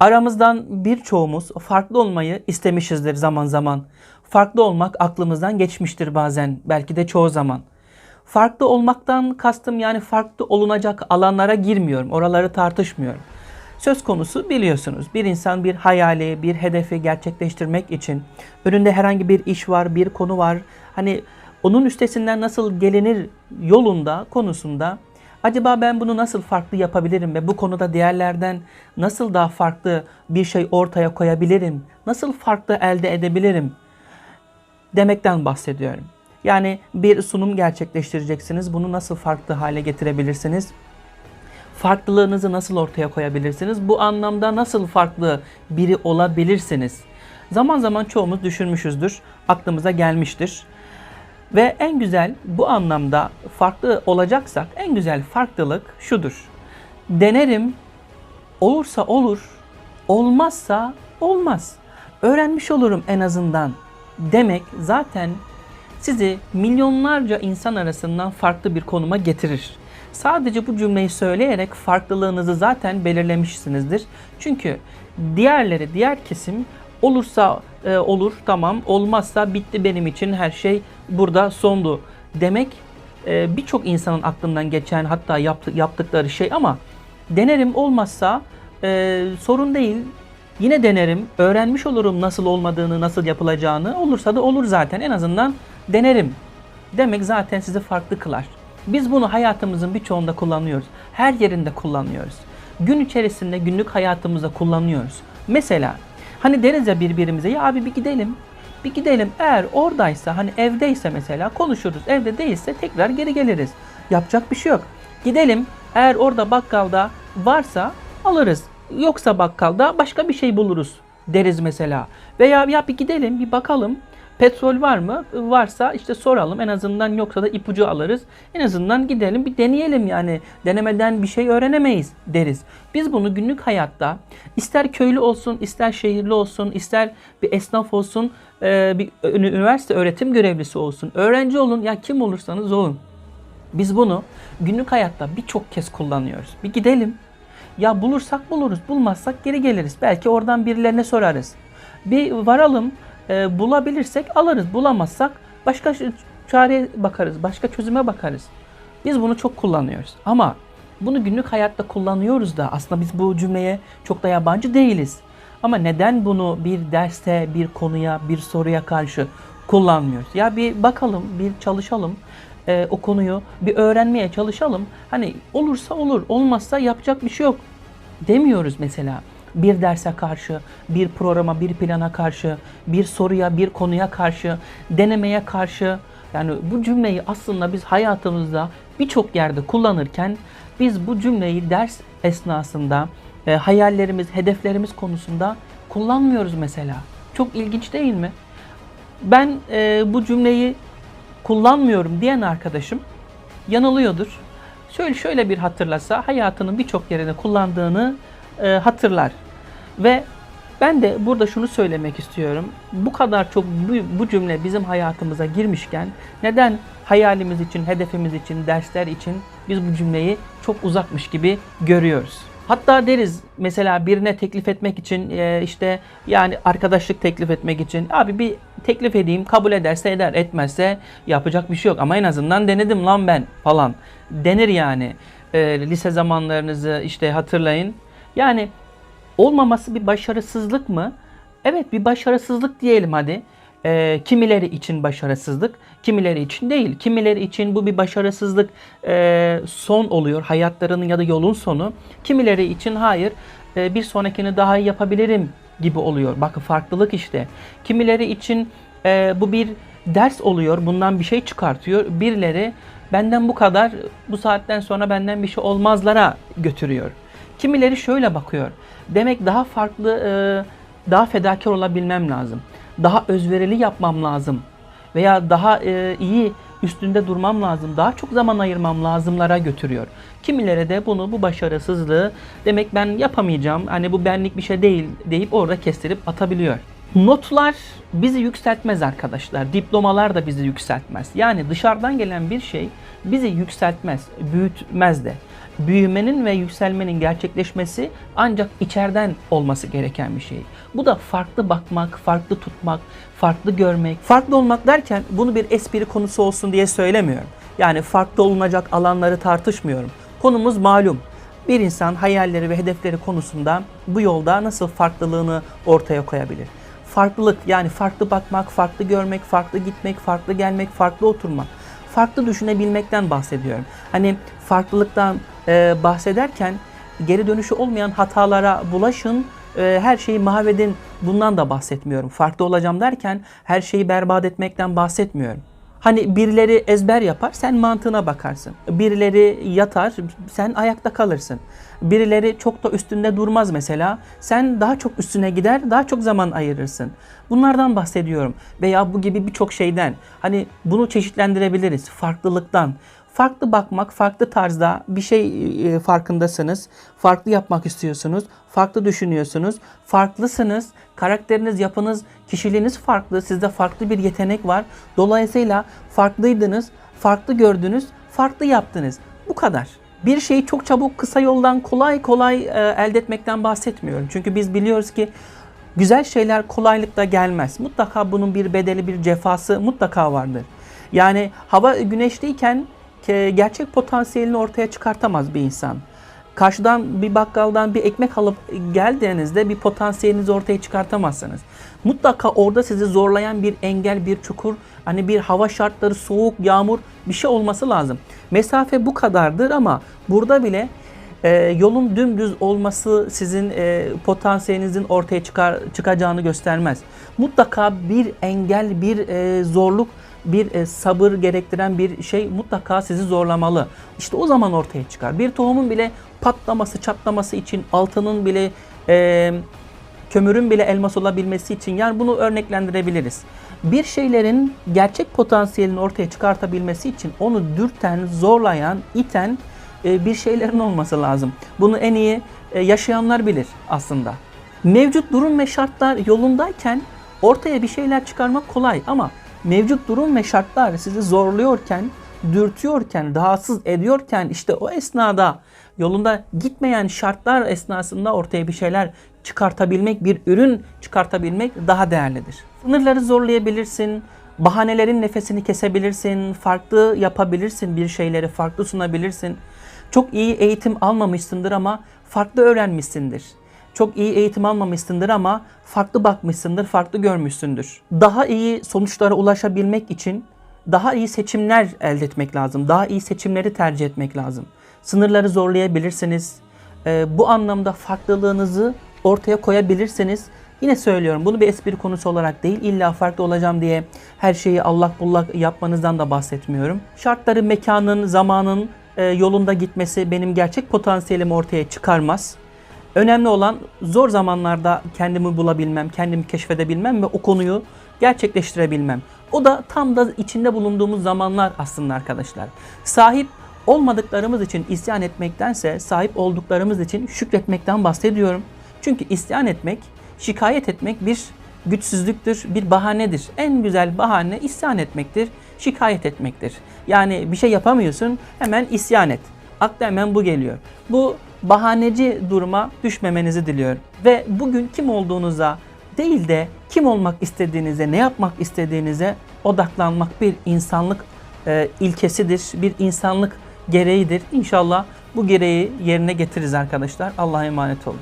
Aramızdan birçoğumuz farklı olmayı istemişizdir zaman zaman. Farklı olmak aklımızdan geçmiştir bazen, belki de çoğu zaman. Farklı olmaktan kastım yani farklı olunacak alanlara girmiyorum, oraları tartışmıyorum. Söz konusu biliyorsunuz bir insan bir hayali, bir hedefi gerçekleştirmek için önünde herhangi bir iş var, bir konu var. Hani onun üstesinden nasıl gelinir yolunda, konusunda acaba ben bunu nasıl farklı yapabilirim ve bu konuda diğerlerden nasıl daha farklı bir şey ortaya koyabilirim? Nasıl farklı elde edebilirim? demekten bahsediyorum. Yani bir sunum gerçekleştireceksiniz. Bunu nasıl farklı hale getirebilirsiniz? Farklılığınızı nasıl ortaya koyabilirsiniz? Bu anlamda nasıl farklı biri olabilirsiniz? Zaman zaman çoğumuz düşünmüşüzdür, aklımıza gelmiştir. Ve en güzel bu anlamda farklı olacaksak en güzel farklılık şudur. Denerim, olursa olur, olmazsa olmaz. Öğrenmiş olurum en azından demek zaten sizi milyonlarca insan arasından farklı bir konuma getirir. Sadece bu cümleyi söyleyerek farklılığınızı zaten belirlemişsinizdir. Çünkü diğerleri, diğer kesim olursa e, olur tamam, olmazsa bitti benim için her şey burada sondu demek e, birçok insanın aklından geçen hatta yaptı, yaptıkları şey ama denerim olmazsa e, sorun değil Yine denerim, öğrenmiş olurum nasıl olmadığını, nasıl yapılacağını. Olursa da olur zaten. En azından denerim. Demek zaten sizi farklı kılar. Biz bunu hayatımızın birçoğunda kullanıyoruz. Her yerinde kullanıyoruz. Gün içerisinde günlük hayatımızda kullanıyoruz. Mesela hani deriz ya birbirimize ya abi bir gidelim. Bir gidelim eğer oradaysa hani evdeyse mesela konuşuruz. Evde değilse tekrar geri geliriz. Yapacak bir şey yok. Gidelim eğer orada bakkalda varsa alırız yoksa bakkalda başka bir şey buluruz deriz mesela. Veya ya bir gidelim bir bakalım petrol var mı? Varsa işte soralım en azından yoksa da ipucu alırız. En azından gidelim bir deneyelim yani denemeden bir şey öğrenemeyiz deriz. Biz bunu günlük hayatta ister köylü olsun ister şehirli olsun ister bir esnaf olsun e, bir üniversite öğretim görevlisi olsun öğrenci olun ya kim olursanız olun. Biz bunu günlük hayatta birçok kez kullanıyoruz. Bir gidelim ya bulursak buluruz, bulmazsak geri geliriz. Belki oradan birilerine sorarız. Bir varalım, e, bulabilirsek alırız, bulamazsak başka çare bakarız, başka çözüme bakarız. Biz bunu çok kullanıyoruz. Ama bunu günlük hayatta kullanıyoruz da aslında biz bu cümleye çok da yabancı değiliz. Ama neden bunu bir derste, bir konuya, bir soruya karşı kullanmıyoruz? Ya bir bakalım, bir çalışalım e, o konuyu bir öğrenmeye çalışalım. Hani olursa olur, olmazsa yapacak bir şey yok demiyoruz mesela. Bir derse karşı, bir programa, bir plana karşı, bir soruya, bir konuya karşı, denemeye karşı. Yani bu cümleyi aslında biz hayatımızda birçok yerde kullanırken biz bu cümleyi ders esnasında e, hayallerimiz, hedeflerimiz konusunda kullanmıyoruz mesela. Çok ilginç değil mi? Ben e, bu cümleyi kullanmıyorum diyen arkadaşım yanılıyordur. Şöyle şöyle bir hatırlasa hayatının birçok yerine kullandığını e, hatırlar. Ve ben de burada şunu söylemek istiyorum. Bu kadar çok bu, bu cümle bizim hayatımıza girmişken neden hayalimiz için, hedefimiz için, dersler için biz bu cümleyi çok uzakmış gibi görüyoruz. Hatta deriz mesela birine teklif etmek için e, işte yani arkadaşlık teklif etmek için abi bir teklif edeyim kabul ederse eder etmezse yapacak bir şey yok ama en azından denedim lan ben falan denir yani. E, lise zamanlarınızı işte hatırlayın. Yani olmaması bir başarısızlık mı? Evet bir başarısızlık diyelim hadi. E, kimileri için başarısızlık, kimileri için değil. Kimileri için bu bir başarısızlık e, son oluyor, hayatlarının ya da yolun sonu. Kimileri için hayır, e, bir sonrakini daha iyi yapabilirim gibi oluyor. Bakın farklılık işte. Kimileri için e, bu bir ders oluyor, bundan bir şey çıkartıyor. Birileri benden bu kadar, bu saatten sonra benden bir şey olmazlara götürüyor. Kimileri şöyle bakıyor. Demek daha farklı, e, daha fedakar olabilmem lazım daha özverili yapmam lazım veya daha e, iyi üstünde durmam lazım, daha çok zaman ayırmam lazımlara götürüyor. Kimilere de bunu bu başarısızlığı demek ben yapamayacağım, hani bu benlik bir şey değil deyip orada kestirip atabiliyor. Notlar bizi yükseltmez arkadaşlar. Diplomalar da bizi yükseltmez. Yani dışarıdan gelen bir şey bizi yükseltmez, büyütmez de. Büyümenin ve yükselmenin gerçekleşmesi ancak içeriden olması gereken bir şey. Bu da farklı bakmak, farklı tutmak, farklı görmek. Farklı olmak derken bunu bir espri konusu olsun diye söylemiyorum. Yani farklı olunacak alanları tartışmıyorum. Konumuz malum. Bir insan hayalleri ve hedefleri konusunda bu yolda nasıl farklılığını ortaya koyabilir? Farklılık yani farklı bakmak, farklı görmek, farklı gitmek, farklı gelmek, farklı oturmak. Farklı düşünebilmekten bahsediyorum. Hani farklılıktan e, bahsederken geri dönüşü olmayan hatalara bulaşın, e, her şeyi mahvedin bundan da bahsetmiyorum. Farklı olacağım derken her şeyi berbat etmekten bahsetmiyorum. Hani birileri ezber yapar, sen mantığına bakarsın. Birileri yatar, sen ayakta kalırsın. Birileri çok da üstünde durmaz mesela. Sen daha çok üstüne gider, daha çok zaman ayırırsın. Bunlardan bahsediyorum. Veya bu gibi birçok şeyden. Hani bunu çeşitlendirebiliriz. Farklılıktan. Farklı bakmak, farklı tarzda bir şey e, farkındasınız. Farklı yapmak istiyorsunuz. Farklı düşünüyorsunuz. Farklısınız. Karakteriniz, yapınız, kişiliğiniz farklı. Sizde farklı bir yetenek var. Dolayısıyla farklıydınız, farklı gördünüz, farklı yaptınız. Bu kadar. Bir şeyi çok çabuk kısa yoldan kolay kolay e, elde etmekten bahsetmiyorum. Çünkü biz biliyoruz ki güzel şeyler kolaylıkla gelmez. Mutlaka bunun bir bedeli, bir cefası mutlaka vardır. Yani hava güneşliyken ke- gerçek potansiyelini ortaya çıkartamaz bir insan. Karşıdan bir bakkaldan bir ekmek alıp geldiğinizde bir potansiyelinizi ortaya çıkartamazsınız. Mutlaka orada sizi zorlayan bir engel, bir çukur, hani bir hava şartları, soğuk, yağmur bir şey olması lazım. Mesafe bu kadardır ama burada bile e, yolun dümdüz olması sizin e, potansiyelinizin ortaya çıkar, çıkacağını göstermez. Mutlaka bir engel, bir e, zorluk, bir e, sabır gerektiren bir şey mutlaka sizi zorlamalı. İşte o zaman ortaya çıkar. Bir tohumun bile patlaması, çatlaması için altının bile e, kömürün bile elmas olabilmesi için yani bunu örneklendirebiliriz. Bir şeylerin gerçek potansiyelini ortaya çıkartabilmesi için onu dürten, zorlayan, iten e, bir şeylerin olması lazım. Bunu en iyi e, yaşayanlar bilir aslında. Mevcut durum ve şartlar yolundayken ortaya bir şeyler çıkarmak kolay ama mevcut durum ve şartlar sizi zorluyorken, dürtüyorken, rahatsız ediyorken işte o esnada yolunda gitmeyen şartlar esnasında ortaya bir şeyler çıkartabilmek, bir ürün çıkartabilmek daha değerlidir. Sınırları zorlayabilirsin, bahanelerin nefesini kesebilirsin, farklı yapabilirsin bir şeyleri, farklı sunabilirsin. Çok iyi eğitim almamışsındır ama farklı öğrenmişsindir. Çok iyi eğitim almamışsındır ama farklı bakmışsındır, farklı görmüşsündür. Daha iyi sonuçlara ulaşabilmek için daha iyi seçimler elde etmek lazım. Daha iyi seçimleri tercih etmek lazım. Sınırları zorlayabilirsiniz. Ee, bu anlamda farklılığınızı ortaya koyabilirsiniz. Yine söylüyorum bunu bir espri konusu olarak değil illa farklı olacağım diye her şeyi allak bullak yapmanızdan da bahsetmiyorum. Şartları mekanın, zamanın e, yolunda gitmesi benim gerçek potansiyelimi ortaya çıkarmaz. Önemli olan zor zamanlarda kendimi bulabilmem, kendimi keşfedebilmem ve o konuyu gerçekleştirebilmem. O da tam da içinde bulunduğumuz zamanlar aslında arkadaşlar. Sahip olmadıklarımız için isyan etmektense sahip olduklarımız için şükretmekten bahsediyorum. Çünkü isyan etmek, şikayet etmek bir güçsüzlüktür, bir bahanedir. En güzel bahane isyan etmektir, şikayet etmektir. Yani bir şey yapamıyorsun, hemen isyan et. Akla hemen bu geliyor. Bu bahaneci duruma düşmemenizi diliyorum. Ve bugün kim olduğunuza değil de kim olmak istediğinize, ne yapmak istediğinize odaklanmak bir insanlık e, ilkesidir, bir insanlık gereğidir. İnşallah bu gereği yerine getiririz arkadaşlar. Allah'a emanet olun.